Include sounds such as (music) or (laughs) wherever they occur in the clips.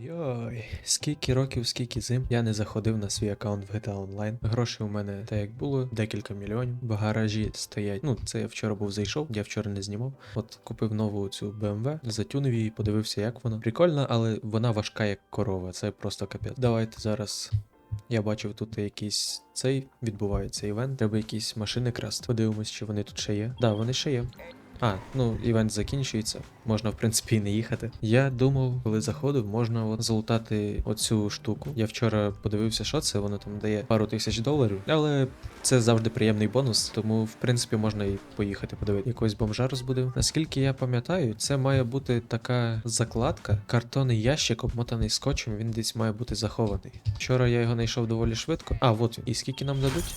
Йой, скільки років, скільки зим я не заходив на свій аккаунт в GTA Online. Грошей у мене так як було, декілька мільйонів. В гаражі стоять. Ну, це я вчора був зайшов, я вчора не знімав. От купив нову цю BMW, затюнив її, подивився, як вона. Прикольна, але вона важка як корова. Це просто капець. Давайте зараз. Я бачив, тут якийсь цей відбувається івент. Треба якісь машини красти. Подивимось, чи вони тут ще є. Да, вони ще є. А, ну івент закінчується, можна в принципі і не їхати. Я думав, коли заходив, можна от залутати оцю штуку. Я вчора подивився, що це, воно там дає пару тисяч доларів, але це завжди приємний бонус, тому в принципі можна і поїхати подивити. Якогось бомжа розбудив. Наскільки я пам'ятаю, це має бути така закладка, картонний ящик, обмотаний скотчем, він десь має бути захований. Вчора я його знайшов доволі швидко. А, от він. І скільки нам дадуть?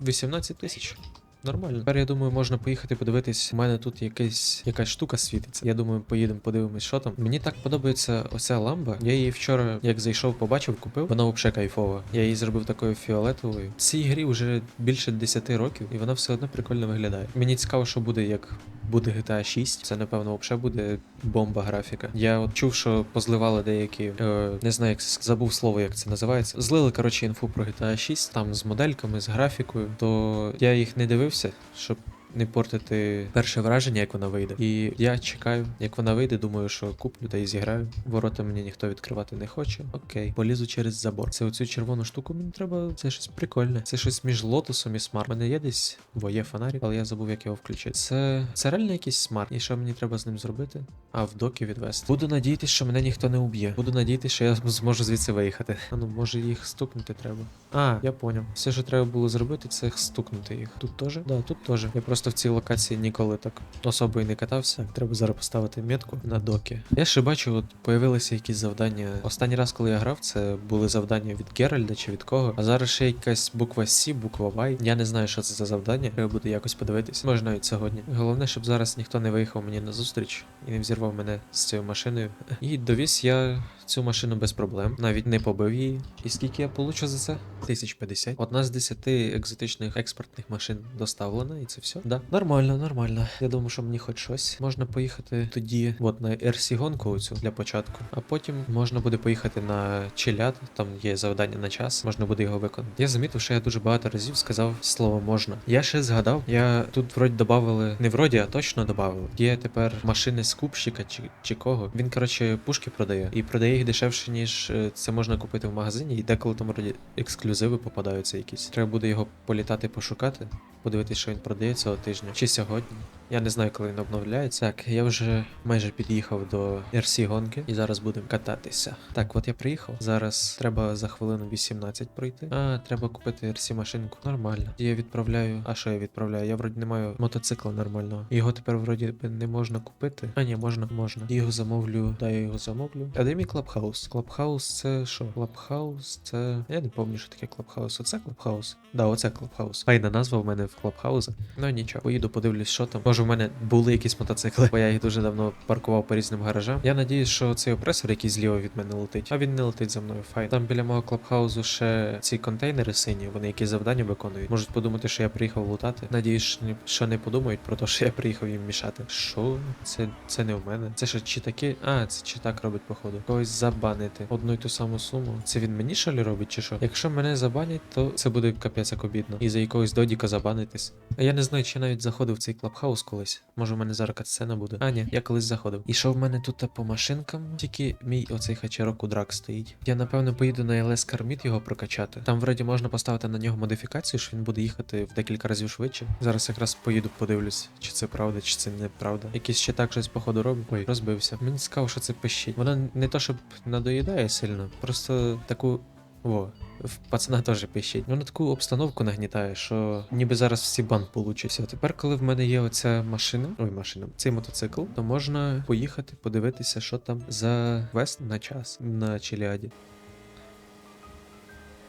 18 тисяч. Нормально. Тепер я думаю, можна поїхати подивитись. У мене тут якась якась штука світиться. Я думаю, поїдемо, подивимось, що там. Мені так подобається оця ламба. Я її вчора, як зайшов, побачив, купив. Вона взагалі кайфова. Я її зробив такою фіолетовою. Цій грі вже більше 10 років, і вона все одно прикольно виглядає. Мені цікаво, що буде, як буде GTA 6. Це напевно взагалі буде бомба графіка. Я от чув, що позливали деякі. Е, не знаю, як забув слово, як це називається. Злили коротше інфу про GTA 6, там з модельками, з графікою. То я їх не дивився, щоб. Не портити перше враження, як вона вийде. І я чекаю, як вона вийде. Думаю, що куплю та і зіграю. Ворота мені ніхто відкривати не хоче. Окей, полізу через забор. Це оцю червону штуку мені треба. Це щось прикольне. Це щось між лотосом і смарт. У мене є десь, бо є фонарик, але я забув, як його включити. Це це реально якийсь смарт. І що мені треба з ним зробити? А в доки відвести. Буду надіятися, що мене ніхто не уб'є. Буду надіятися, що я (laughs) зможу звідси виїхати. А ну може їх стукнути треба. А, я поняв. Все, що треба було зробити, це стукнути їх. Тут теж? Да, тут теж. Я просто в цій локації ніколи так особо і не катався. Треба зараз поставити метку на доки. Я ще бачу, от появилися якісь завдання. Останній раз, коли я грав, це були завдання від Геральда чи від кого. А зараз ще якась буква С, буква Y. Я не знаю, що це за завдання. Треба буде якось подивитись. Може навіть сьогодні. Головне, щоб зараз ніхто не виїхав мені на зустріч і не взірвав мене з цією машиною. І довіз я цю машину без проблем. Навіть не побив її. І скільки я получу за це? 1050. Одна з 10 екзотичних експортних машин доставлена, і це все. Да, нормально, нормально. Я думаю, що мені хоч щось. Можна поїхати тоді, от на RC гонку оцю для початку. А потім можна буде поїхати на челяд, там є завдання на час, можна буде його виконати. Я замітив, що я дуже багато разів сказав слово можна. Я ще згадав, я тут вроді додавали, не вроді, а точно додавали. Є тепер машини скупщика чи, чи кого. Він, коротше, пушки продає і продає їх дешевше, ніж е, це можна купити в магазині, і деколи там роді ексклюзиви попадаються якісь. Треба буде його політати, пошукати, подивитися, що він продає цього тижня чи сьогодні. Я не знаю, коли він обновляється. Так, я вже майже під'їхав до RC гонки і зараз будемо кататися. Так, от я приїхав. Зараз треба за хвилину 18 пройти. А, треба купити RC машинку. Нормально. Я відправляю. А що я відправляю? Я вроді не маю мотоцикла нормального. Його тепер вроді не можна купити. А ні, можна, можна. Його замовлю. Да, я його замовлю. А де мій клабхаус? Клабхаус це що? Клабхаус це. Я не пам'ятаю, що таке клабхаус. Оце клабхаус? Да, оце клабхаус. Файна назва в мене в клабхауза. Ну нічого, поїду, подивлюсь, що там. Може, в мене були якісь мотоцикли, бо я їх дуже давно паркував по різним гаражам. Я надіюсь, що цей опресор, який зліва від мене летить, а він не летить за мною. Файн. Там біля мого клабхаузу ще ці контейнери сині, вони якісь завдання виконують. Можуть подумати, що я приїхав лутати. Надіюсь, що не, подумають про те, що я приїхав їм мішати. Що? Це, це не в мене. Це що чи таке? А, це чи так робить, походу. Когось забанити. Одну й ту саму суму. Це він мені що ли робить, чи що? Якщо мене забанять, то це буде капець як обідно. І за якогось додіка забанитись. А я не знаю, чи навіть заходив в цей клабхаус колись. Може, в мене зараз катсцена буде. А, ні, я колись заходив. І що в мене тут по машинкам? Тільки мій оцей хачароку драк стоїть. Я напевно поїду на LS Карміт його прокачати. Там вроді можна поставити на нього модифікацію, що він буде їхати в декілька разів швидше. Зараз якраз поїду, подивлюсь, чи це правда, чи це неправда. Якийсь ще так щось походу робить. Ой, розбився. Мені цікаво, що це пищить. Воно не то, щоб надоїдає сильно, просто таку. Во, в пацана теж пищить. Воно таку обстановку нагнітає, що ніби зараз всі бан получився. Тепер, коли в мене є оця машина, ой, машина, цей мотоцикл, то можна поїхати подивитися, що там за квест на час на Челіаді.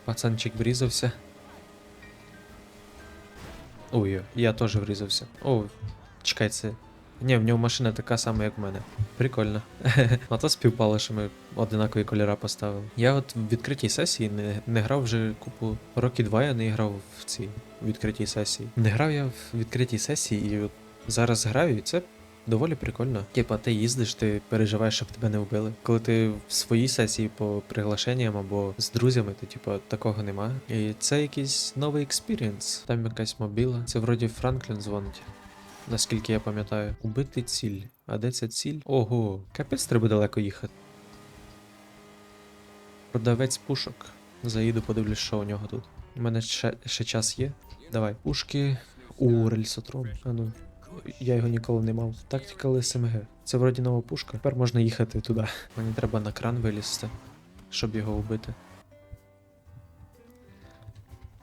Пацанчик врізався. Ой, я теж врізався. О, чекай, це. Ні, в нього машина така сама, як в мене. Прикольно. (laughs) А то співпало, що ми одинакові кольора поставили. Я от в відкритій сесії не, не грав вже купу. Роки два я не грав в цій відкритій сесії. Не грав я в відкритій сесії і от зараз граю, і це Доволі прикольно. Типа, ти їздиш, ти переживаєш, щоб тебе не вбили. Коли ти в своїй сесії по приглашенням або з друзями, то типа такого нема. І це якийсь новий експірієнс. Там якась мобіла. Це вроді Франклін дзвонить. Наскільки я пам'ятаю. Убити ціль. А де ця ціль? Ого, капець треба далеко їхати. Продавець пушок. Заїду, подивлюсь, що у нього тут. У мене ще, ще час є. Давай. Пушки. У, рельсотрон. А ну. Я його ніколи не мав. Tactical SMG. Це вроді нова пушка. Тепер можна їхати туди. Мені треба на кран вилізти, щоб його вбити.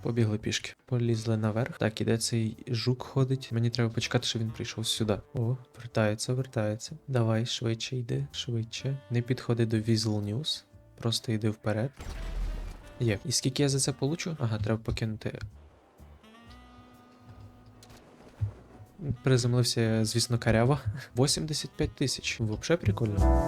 Побігли пішки. Полізли наверх. Так, іде цей жук ходить. Мені треба почекати, щоб він прийшов сюди. О, вертається, вертається. Давай, швидше йди, швидше. Не підходи до Visual News. Просто йди вперед. Є. І скільки я за це получу? Ага, треба покинути. Приземлився, звісно, каряво. (laughs) 85 тисяч. Вообще прикольно.